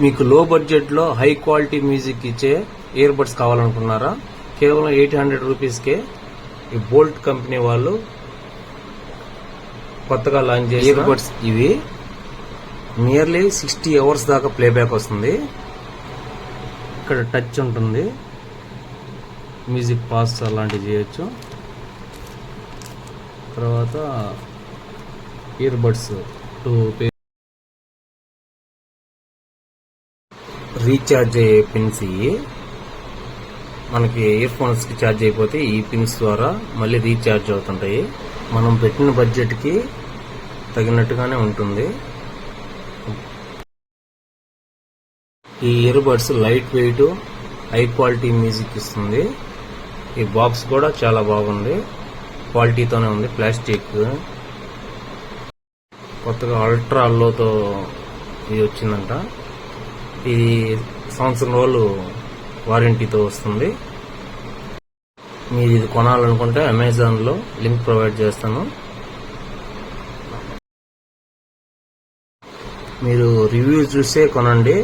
మీకు లో బడ్జెట్లో హై క్వాలిటీ మ్యూజిక్ ఇచ్చే ఇయర్ బడ్స్ కావాలనుకున్నారా? కేవలం ఎయిట్ హండ్రెడ్ రూపీస్కే ఈ బోల్ట్ కంపెనీ వాళ్ళు కొత్తగా లాంచ్ చేసిన ఇయర్ బడ్స్ ఇవి నియర్లీ సిక్స్టీ అవర్స్ దాకా ప్లేబ్యాక్ వస్తుంది. ఇక్కడ టచ్ ఉంటుంది. మ్యూజిక్ పాస్ అలాంటివి చేయొచ్చు. తర్వాత ఇయర్ బడ్స్ టూ రీఛార్జ్ అయ్యే పిన్స్ ఇవి మనకి ఇయర్ ఫోన్స్కి ఛార్జ్ అయిపోతే ఈ పిన్స్ ద్వారా మళ్ళీ రీఛార్జ్ అవుతుంటాయి. మనం పెట్టిన బడ్జెట్కి తగినట్టుగానే ఉంటుంది. ఈ ear buds light weight high quality music ఇస్తుంది. ఈ బాక్స్ కూడా చాలా బాగుంది. క్వాలిటీతోనే ఉంది ప్లాస్టిక్ కొత్తగా అల్ట్రా అల్లోతో ఇది వచ్చిందంట. ఇది సంవత్సరం రోజులు వారంటీతో వస్తుంది. మీరు ఇది కొనాలనుకుంటే అమెజాన్లో లింక్ ప్రొవైడ్ చేస్తాను. మీరు రివ్యూ చూసే కొనండి.